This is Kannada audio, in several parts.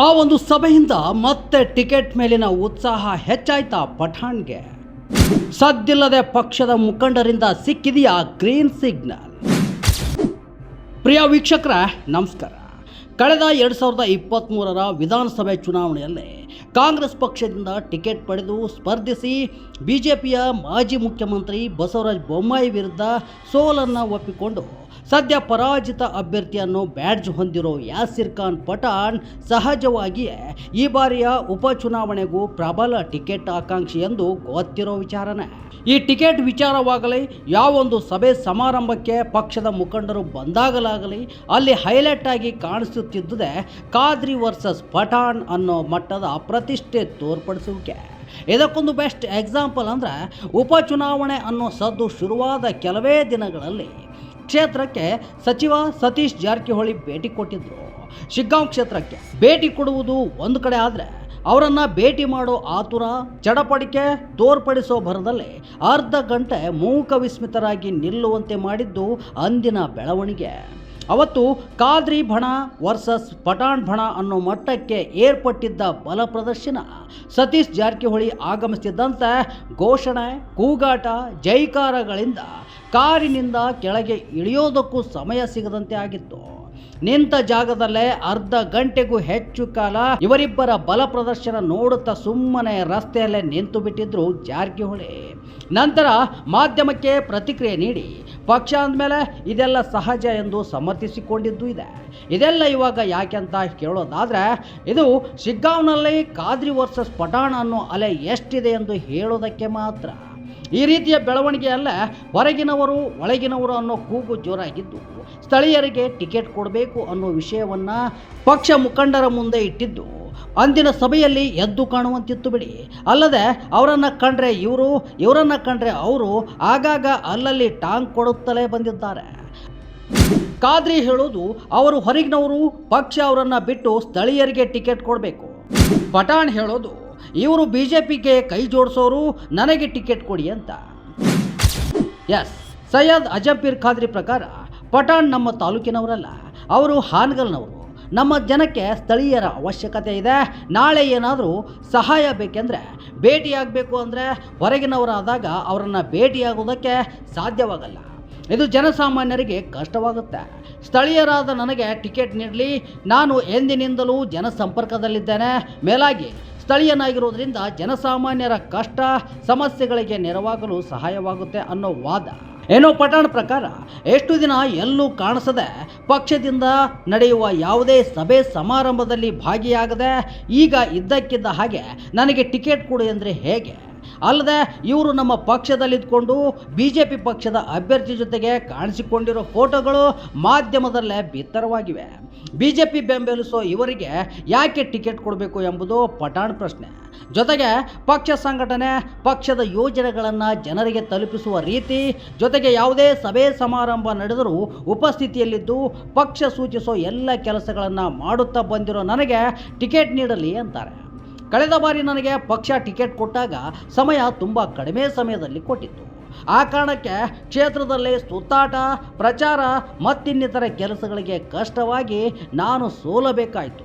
ಆ ಒಂದು ಸಭೆಯಿಂದ ಮತ್ತೆ ಟಿಕೆಟ್ ಮೇಲಿನ ಉತ್ಸಾಹ ಹೆಚ್ಚಾಯ್ತಾ ಪಠಾಣ್ಗೆ. ಸದ್ದಿಲ್ಲದೆ ಪಕ್ಷದ ಮುಖಂಡರಿಂದ ಸಿಕ್ಕಿದೆಯಾ ಗ್ರೀನ್ ಸಿಗ್ನಲ್? ಪ್ರಿಯ ವೀಕ್ಷಕರ, ನಮಸ್ಕಾರ. ಕಳೆದ ಎರಡು ಸಾವಿರದ ಇಪ್ಪತ್ತ್ಮೂರರ ವಿಧಾನಸಭೆ ಚುನಾವಣೆಯಲ್ಲಿ ಕಾಂಗ್ರೆಸ್ ಪಕ್ಷದಿಂದ ಟಿಕೆಟ್ ಪಡೆದು ಸ್ಪರ್ಧಿಸಿ ಬಿ ಜೆ ಪಿಯ ಮಾಜಿ ಮುಖ್ಯಮಂತ್ರಿ ಬಸವರಾಜ ಬೊಮ್ಮಾಯಿ ವಿರುದ್ಧ ಸೋಲನ್ನು ಒಪ್ಪಿಕೊಂಡು ಸದ್ಯ ಪರಾಜಿತ ಅಭ್ಯರ್ಥಿಯನ್ನು ಬ್ಯಾಡ್ಜ್ ಹೊಂದಿರೋ ಯಾಸಿರ್ ಖಾನ್ ಪಠಾಣ್ ಸಹಜವಾಗಿಯೇ ಈ ಬಾರಿಯ ಉಪಚುನಾವಣೆಗೂ ಪ್ರಬಲ ಟಿಕೆಟ್ ಆಕಾಂಕ್ಷಿ ಎಂದು ಗೊತ್ತಿರೋ ವಿಚಾರನೇ. ಈ ಟಿಕೆಟ್ ವಿಚಾರವಾಗಲಿ ಯಾವೊಂದು ಸಭೆ ಸಮಾರಂಭಕ್ಕೆ ಪಕ್ಷದ ಮುಖಂಡರು ಬಂದಾಗಲಾಗಲಿ, ಅಲ್ಲಿ ಹೈಲೈಟ್ ಆಗಿ ಕಾಣಿಸುತ್ತಿದ್ದುದೇ ಖಾದ್ರಿ ವರ್ಸಸ್ ಪಠಾಣ್ ಅನ್ನೋ ಮಟ್ಟದ ಪ್ರತಿಷ್ಠೆ ತೋರ್ಪಡಿಸುವಿಕೆ. ಇದಕ್ಕೊಂದು ಬೆಸ್ಟ್ ಎಕ್ಸಾಂಪಲ್ ಅಂದರೆ ಉಪಚುನಾವಣೆ ಅನ್ನೋ ಸದ್ದು ಶುರುವಾದ ಕೆಲವೇ ದಿನಗಳಲ್ಲಿ ಕ್ಷೇತ್ರಕ್ಕೆ ಸಚಿವ ಸತೀಶ್ ಜಾರಕಿಹೊಳಿ ಭೇಟಿ ಕೊಟ್ಟಿದ್ದರು ಶಿಗ್ಗಾಂವ್ ಕ್ಷೇತ್ರಕ್ಕೆ ಭೇಟಿ ಕೊಡುವುದು ಒಂದು ಕಡೆ ಆದರೆ ಅವರನ್ನು ಭೇಟಿ ಮಾಡೋ ಆತುರ, ಚಡಪಡಿಕೆ ತೋರ್ಪಡಿಸೋ ಭರದಲ್ಲಿ ಅರ್ಧ ಗಂಟೆ ಮೂಕ ವಿಸ್ಮಿತರಾಗಿ ನಿಲ್ಲುವಂತೆ ಮಾಡಿದ್ದು ಅಂದಿನ ಬೆಳವಣಿಗೆ. ಅವತ್ತು ಕಾದ್ರಿ ಭಣ ವರ್ಸಸ್ ಪಠಾಣ್ ಭಣ ಅನ್ನೋ ಮಟ್ಟಕ್ಕೆ ಏರ್ಪಟ್ಟಿದ್ದ ಬಲ ಪ್ರದರ್ಶನ. ಸತೀಶ್ ಜಾರಕಿಹೊಳಿ ಆಗಮಿಸುತ್ತಿದ್ದಂತೆ ಘೋಷಣೆ, ಕೂಗಾಟ, ಜೈಕಾರಗಳಿಂದ ಕಾರಿನಿಂದ ಕೆಳಗೆ ಇಳಿಯೋದಕ್ಕೂ ಸಮಯ ಸಿಗದಂತೆ ಆಗಿತ್ತು. ನಿಂತ ಜಾಗದಲ್ಲೇ ಅರ್ಧ ಗಂಟೆಗೂ ಹೆಚ್ಚು ಕಾಲ ಇವರಿಬ್ಬರ ಬಲ ಪ್ರದರ್ಶನ ನೋಡುತ್ತಾ ಸುಮ್ಮನೆ ರಸ್ತೆಯಲ್ಲೇ ನಿಂತು ಬಿಟ್ಟಿದ್ರು ಜಾರಕಿಹೊಳಿ. ನಂತರ ಮಾಧ್ಯಮಕ್ಕೆ ಪ್ರತಿಕ್ರಿಯೆ ನೀಡಿ, ಪಕ್ಷ ಅಂದಮೇಲೆ ಇದೆಲ್ಲ ಸಹಜ ಎಂದು ಸಮರ್ಥಿಸಿಕೊಂಡಿದ್ದು ಇದೆ. ಇದೆಲ್ಲ ಇವಾಗ ಯಾಕೆ ಅಂತ ಕೇಳೋದಾದ್ರೆ, ಇದು ಶಿಗ್ಗಾಂವ್ನಲ್ಲಿ ಕಾದ್ರಿ ವರ್ಸಸ್ ಪಠಾಣ ಅನ್ನೋ ಅಲೆ ಎಷ್ಟಿದೆ ಎಂದು ಹೇಳೋದಕ್ಕೆ ಮಾತ್ರ. ಈ ರೀತಿಯ ಬೆಳವಣಿಗೆಯಲ್ಲೇ ಹೊರಗಿನವರು, ಒಳಗಿನವರು ಅನ್ನೋ ಕೂಗು ಜೋರಾಗಿದ್ದು, ಸ್ಥಳೀಯರಿಗೆ ಟಿಕೆಟ್ ಕೊಡಬೇಕು ಅನ್ನೋ ವಿಷಯವನ್ನು ಪಕ್ಷ ಮುಖಂಡರ ಮುಂದೆ ಇಟ್ಟಿದ್ದು. ಅಂದಿನ ಸಭೆಯಲ್ಲಿ ಎದ್ದು ಕಾಣುವಂತಿತ್ತು ಬಿಡಿ. ಅಲ್ಲದೆ ಅವರನ್ನು ಕಂಡ್ರೆ ಇವರು, ಇವರನ್ನು ಕಂಡ್ರೆ ಅವರು, ಆಗಾಗ ಅಲ್ಲಲ್ಲಿ ಟಾಂಗ್ ಕೊಡುತ್ತಲೇ ಬಂದಿದ್ದಾರೆ. ಖಾದ್ರಿ ಹೇಳೋದು ಅವರು ಹೊರಗಿನವರು ಪಕ್ಷ ಅವರನ್ನು ಬಿಟ್ಟು ಸ್ಥಳೀಯರಿಗೆ ಟಿಕೆಟ್ ಕೊಡಬೇಕು. ಪಠಾಣ್ ಹೇಳೋದು, ಇವರು ಬಿ ಜೆ ಪಿಗೆ ಕೈ ಜೋಡಿಸೋರು ನನಗೆ ಟಿಕೆಟ್ ಕೊಡಿ ಅಂತ. ಎಸ್, ಸೈಯದ್ ಅಜಂಪೀರ್ ಖಾದ್ರಿ ಪ್ರಕಾರ ಪಠಾಣ್ ನಮ್ಮ ತಾಲೂಕಿನವರಲ್ಲ, ಅವರು ಹಾನಗಲ್ನವರು. ನಮ್ಮ ಜನಕ್ಕೆ ಸ್ಥಳೀಯರ ಅವಶ್ಯಕತೆ ಇದೆ, ನಾಳೆ ಏನಾದರೂ ಸಹಾಯ ಬೇಕೆಂದರೆ ಭೇಟಿಯಾಗಬೇಕು ಅಂದರೆ ಹೊರಗಿನವರಾದಾಗ ಅವರನ್ನು ಭೇಟಿಯಾಗೋದಕ್ಕೆ ಸಾಧ್ಯವಾಗಲ್ಲ. ಇದು ಜನಸಾಮಾನ್ಯರಿಗೆ ಕಷ್ಟವಾಗುತ್ತೆ. ಸ್ಥಳೀಯರಾದ ನನಗೆ ಟಿಕೆಟ್ ನೀಡಲಿ. ನಾನು ಎಂದಿನಿಂದಲೂ ಜನಸಂಪರ್ಕದಲ್ಲಿದ್ದೇನೆ. ಮೇಲಾಗಿ ಸ್ಥಳೀಯನಾಗಿರುವುದರಿಂದ ಜನಸಾಮಾನ್ಯರ ಕಷ್ಟ, ಸಮಸ್ಯೆಗಳಿಗೆ ನೆರವಾಗಲು ಸಹಾಯವಾಗುತ್ತೆ ಅನ್ನೋ ವಾದ. ಏನೋ ಪಟಾಣ ಪ್ರಕಾರ, ಎಷ್ಟು ದಿನ ಎಲ್ಲೂ ಕಾಣಿಸದೆ, ಪಕ್ಷದಿಂದ ನಡೆಯುವ ಯಾವುದೇ ಸಭೆ ಸಮಾರಂಭದಲ್ಲಿ ಭಾಗಿಯಾಗದೆ, ಈಗ ಇದ್ದಕ್ಕಿದ್ದ ಹಾಗೆ ನನಗೆ ಟಿಕೆಟ್ ಕೊಡು ಅಂದರೆ ಹೇಗೆ? ಅಲ್ಲದೆ ಇವರು ನಮ್ಮ ಪಕ್ಷದಲ್ಲಿದ್ದುಕೊಂಡು ಬಿ ಜೆ ಪಿ ಪಕ್ಷದ ಅಭ್ಯರ್ಥಿ ಜೊತೆಗೆ ಕಾಣಿಸಿಕೊಂಡಿರೋ ಫೋಟೋಗಳು ಮಾಧ್ಯಮದಲ್ಲೇ ಬಿತ್ತರವಾಗಿವೆ. ಬಿ ಜೆ ಪಿ ಬೆಂಬಲಿಸೋ ಇವರಿಗೆ ಯಾಕೆ ಟಿಕೆಟ್ ಕೊಡಬೇಕು ಎಂಬುದು ಪಠಾಣ್ ಪ್ರಶ್ನೆ. ಜೊತೆಗೆ ಪಕ್ಷ ಸಂಘಟನೆ ಪಕ್ಷದ ಯೋಜನೆಗಳನ್ನು ಜನರಿಗೆ ತಲುಪಿಸುವ ರೀತಿ ಜೊತೆಗೆ ಯಾವುದೇ ಸಭೆ ಸಮಾರಂಭ ನಡೆದರೂ ಉಪಸ್ಥಿತಿಯಲ್ಲಿದ್ದು ಪಕ್ಷ ಸೂಚಿಸೋ ಎಲ್ಲ ಕೆಲಸಗಳನ್ನು ಮಾಡುತ್ತಾ ಬಂದಿರೋ ನನಗೆ ಟಿಕೆಟ್ ನೀಡಲಿ ಅಂತಾರೆ. ಕಳೆದ ಬಾರಿ ನನಗೆ ಪಕ್ಷ ಟಿಕೆಟ್ ಕೊಟ್ಟಾಗ ಸಮಯ ತುಂಬ ಕಡಿಮೆ ಸಮಯದಲ್ಲಿ ಕೊಟ್ಟಿತ್ತು. ಆ ಕಾರಣಕ್ಕೆ ಕ್ಷೇತ್ರದಲ್ಲಿ ಸುತ್ತಾಟ, ಪ್ರಚಾರ, ಮತ್ತಿನ್ನಿತರ ಕೆಲಸಗಳಿಗೆ ಕಷ್ಟವಾಗಿ ನಾನು ಸೋಲಬೇಕಾಯಿತು.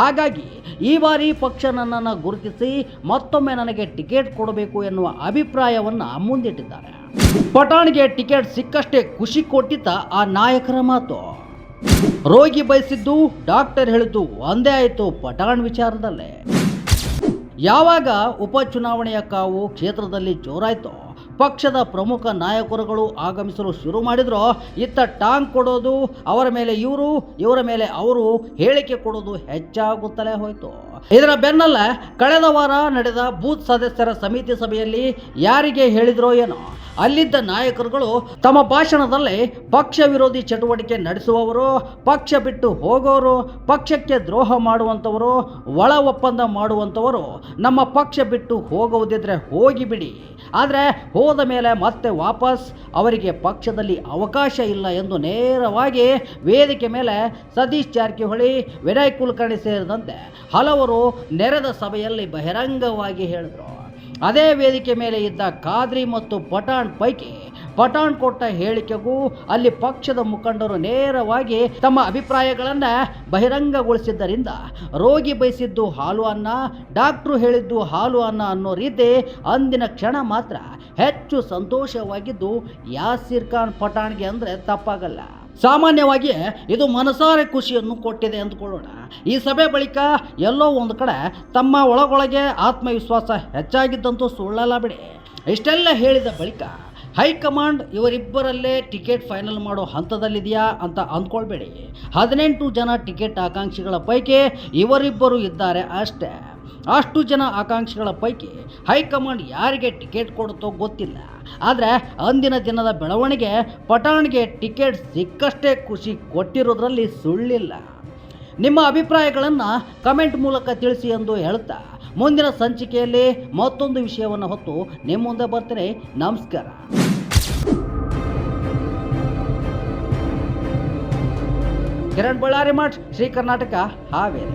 ಹಾಗಾಗಿ ಈ ಬಾರಿ ಪಕ್ಷ ನನ್ನನ್ನು ಗುರುತಿಸಿ ಮತ್ತೊಮ್ಮೆ ನನಗೆ ಟಿಕೆಟ್ ಕೊಡಬೇಕು ಎನ್ನುವ ಅಭಿಪ್ರಾಯವನ್ನು ಮುಂದಿಟ್ಟಿದ್ದಾರೆ. ಪಠಾಣ್ಗೆ ಟಿಕೆಟ್ ಸಿಕ್ಕಷ್ಟೇ ಖುಷಿ ಕೊಟ್ಟಿದ್ದ ಆ ನಾಯಕರ ಮಾತು. ರೋಗಿ ಬಯಸಿದ್ದು ಡಾಕ್ಟರ್ ಹೇಳಿದ್ದು ಒಂದೇ ಆಯಿತು ಪಠಾಣ್ ವಿಚಾರದಲ್ಲೇ. ಯಾವಾಗ ಉಪಚುನಾವಣೆಯ ಕಾವು ಕ್ಷೇತ್ರದಲ್ಲಿ ಜೋರಾಯ್ತೋ, ಪಕ್ಷದ ಪ್ರಮುಖ ನಾಯಕರುಗಳು ಆಗಮಿಸಲು ಶುರು ಮಾಡಿದ್ರು, ಇತ್ತ ಟಾಂಗ್ ಕೊಡೋದು ಅವರ ಮೇಲೆ ಇವರು, ಇವರ ಮೇಲೆ ಅವರು ಹೇಳಿಕೆ ಕೊಡೋದು ಹೆಚ್ಚಾಗುತ್ತಲೇ ಹೋಯಿತು. ಇದರ ಬೆನ್ನಲ್ಲೇ ಕಳೆದ ವಾರ ನಡೆದ ಬೂತ್ ಸದಸ್ಯರ ಸಮಿತಿ ಸಭೆಯಲ್ಲಿ ಯಾರಿಗೆ ಹೇಳಿದ್ರೋ ಏನೋ ಅಲ್ಲಿದ್ದ ನಾಯಕರುಗಳು ತಮ್ಮ ಭಾಷಣದಲ್ಲಿ ಪಕ್ಷ ವಿರೋಧಿ ಚಟುವಟಿಕೆ ನಡೆಸುವವರು, ಪಕ್ಷ ಬಿಟ್ಟು ಹೋಗೋರು, ಪಕ್ಷಕ್ಕೆ ದ್ರೋಹ ಮಾಡುವಂಥವರು, ಒಳ ಒಪ್ಪಂದ ಮಾಡುವಂಥವರು ನಮ್ಮ ಪಕ್ಷ ಬಿಟ್ಟು ಹೋಗುವುದಿದ್ರೆ ಹೋಗಿಬಿಡಿ. ಆದರೆ ಹೋದ ಮೇಲೆ ಮತ್ತೆ ವಾಪಸ್ ಅವರಿಗೆ ಪಕ್ಷದಲ್ಲಿ ಅವಕಾಶ ಇಲ್ಲ ಎಂದು ನೇರವಾಗಿ ವೇದಿಕೆ ಮೇಲೆ ಸತೀಶ್ ಜಾರಕಿಹೊಳಿ, ವಿನಯ್ ಕುಲಕರ್ಣಿ ಸೇರಿದಂತೆ ಹಲವರು ನೆರೆದ ಸಭೆಯಲ್ಲಿ ಬಹಿರಂಗವಾಗಿ ಹೇಳಿದರು. ಅದೇ ವೇದಿಕೆ ಮೇಲೆ ಇದ್ದ ಖಾದ್ರಿ ಮತ್ತು ಪಠಾಣ್ ಪೈಕಿ ಪಠಾಣ್ ಕೊಟ್ಟ ಹೇಳಿಕೆಗೂ ಅಲ್ಲಿ ಪಕ್ಷದ ಮುಖಂಡರು ನೇರವಾಗಿ ತಮ್ಮ ಅಭಿಪ್ರಾಯಗಳನ್ನು ಬಹಿರಂಗಗೊಳಿಸಿದ್ದರಿಂದ ರೋಗಿ ಬಯಸಿದ್ದು ಹಾಲು ಅನ್ನ, ಡಾಕ್ಟ್ರು ಹೇಳಿದ್ದು ಹಾಲು ಅನ್ನ ಅನ್ನೋ ರೀತಿ ಅಂದಿನ ಕ್ಷಣ ಮಾತ್ರ ಹೆಚ್ಚು ಸಂತೋಷವಾಗಿದ್ದು ಯಾಸಿರ್ ಖಾನ್ ಪಠಾಣ್ಗೆ ಅಂದರೆ ತಪ್ಪಾಗಲ್ಲ. ಸಾಮಾನ್ಯವಾಗಿ ಇದು ಮನಸಾರೆ ಖುಷಿಯನ್ನು ಕೊಟ್ಟಿದೆ ಅಂದ್ಕೊಳ್ಳೋಣ. ಈ ಸಭೆ ಬಳಿಕ ಎಲ್ಲೋ ಒಂದು ಕಡೆ ತಮ್ಮ ಒಳಗೊಳಗೆ ಆತ್ಮವಿಶ್ವಾಸ ಹೆಚ್ಚಾಗಿದ್ದಂತೂ ಸುಳ್ಳಲ್ಲ ಬಿಡಿ. ಇಷ್ಟೆಲ್ಲ ಹೇಳಿದ ಬಳಿಕ ಹೈಕಮಾಂಡ್ ಇವರಿಬ್ಬರಲ್ಲೇ ಟಿಕೆಟ್ ಫೈನಲ್ ಮಾಡೋ ಹಂತದಲ್ಲಿದೆಯಾ ಅಂತ ಅಂದ್ಕೊಳ್ಬೇಡಿ. ಹದಿನೆಂಟು ಜನ ಟಿಕೆಟ್ ಆಕಾಂಕ್ಷಿಗಳ ಪೈಕಿ ಇವರಿಬ್ಬರು ಇದ್ದಾರೆ ಅಷ್ಟೇ. ಅಷ್ಟು ಜನ ಆಕಾಂಕ್ಷಿಗಳ ಪೈಕಿ ಹೈಕಮಾಂಡ್ ಯಾರಿಗೆ ಟಿಕೆಟ್ ಕೊಡುತ್ತೋ ಗೊತ್ತಿಲ್ಲ. ಆದರೆ ಅಂದಿನ ದಿನದ ಬೆಳವಣಿಗೆ ಪಟಾಣಿಗೆ ಟಿಕೆಟ್ ಸಿಕ್ಕಷ್ಟೇ ಖುಷಿ ಕೊಟ್ಟಿರೋದ್ರಲ್ಲಿ ಸುಳ್ಳಿಲ್ಲ. ನಿಮ್ಮ ಅಭಿಪ್ರಾಯಗಳನ್ನು ಕಮೆಂಟ್ ಮೂಲಕ ತಿಳಿಸಿ ಎಂದು ಹೇಳ್ತಾ ಮುಂದಿನ ಸಂಚಿಕೆಯಲ್ಲಿ ಮತ್ತೊಂದು ವಿಷಯವನ್ನು ಹೊತ್ತು ನಿಮ್ಮ ಮುಂದೆ ಬರ್ತೇನೆ. ನಮಸ್ಕಾರ. ಕಿರಣ್ ಬಳ್ಳಾರಿ ಮಠ್ ಶ್ರೀ ಕರ್ನಾಟಕ ಹಾವೇರಿ.